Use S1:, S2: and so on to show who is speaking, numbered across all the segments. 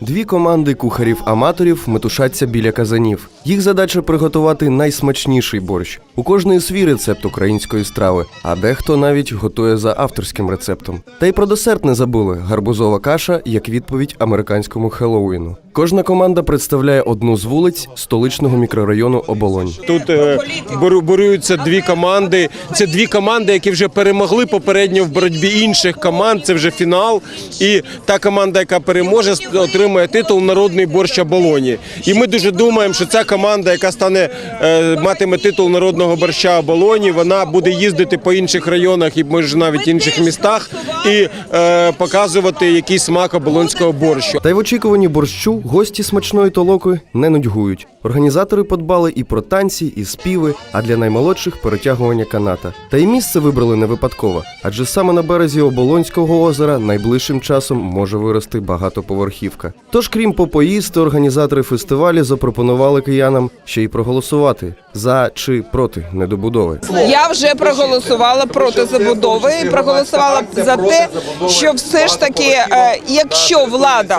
S1: Дві команди кухарів-аматорів метушаться біля казанів. Їх задача приготувати найсмачніший борщ. У кожної свій рецепт української страви, а дехто навіть готує за авторським рецептом. Та й про десерт не забули гарбузова каша як відповідь американському Хеллоуіну. Кожна команда представляє одну з вулиць столичного мікрорайону Оболонь.
S2: Тут е, борються дві команди. Це дві команди, які вже перемогли попередньо в боротьбі інших команд. Це вже фінал. І та команда, яка переможе, отримує титул Народний борщ Оболоні. І ми дуже думаємо, що ця команда, яка стане е, матиме титул народного борща Оболоні, вона буде їздити по інших районах і може навіть інших містах і е, показувати який смак оболонського борщу.
S1: Та й в очікуванні борщу гості смачної толоки не нудьгують. Організатори подбали і про танці, і співи, а для наймолодших перетягування каната. Та й місце вибрали не випадково, адже саме на березі Оболонського озера найближчим часом може вирости багатоповерхівка. Тож, крім попоїсти, організатори фестивалю запропонували киянам ще й проголосувати за чи проти недобудови.
S3: Я вже проголосувала проти забудови і проголосувала за те, що все ж таки, е, якщо влада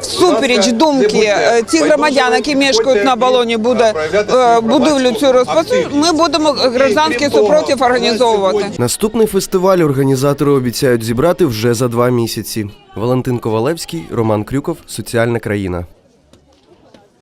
S3: всупереч думки е, тих громадян, які мешкають на балоні, буде е, будівлю цю розпочати, ми будемо гражданський супротив організовувати.
S1: Наступний фестиваль організатори обіцяють зібрати вже за два місяці. Валентин Ковалевський, Роман Крюков, Соціальна країна.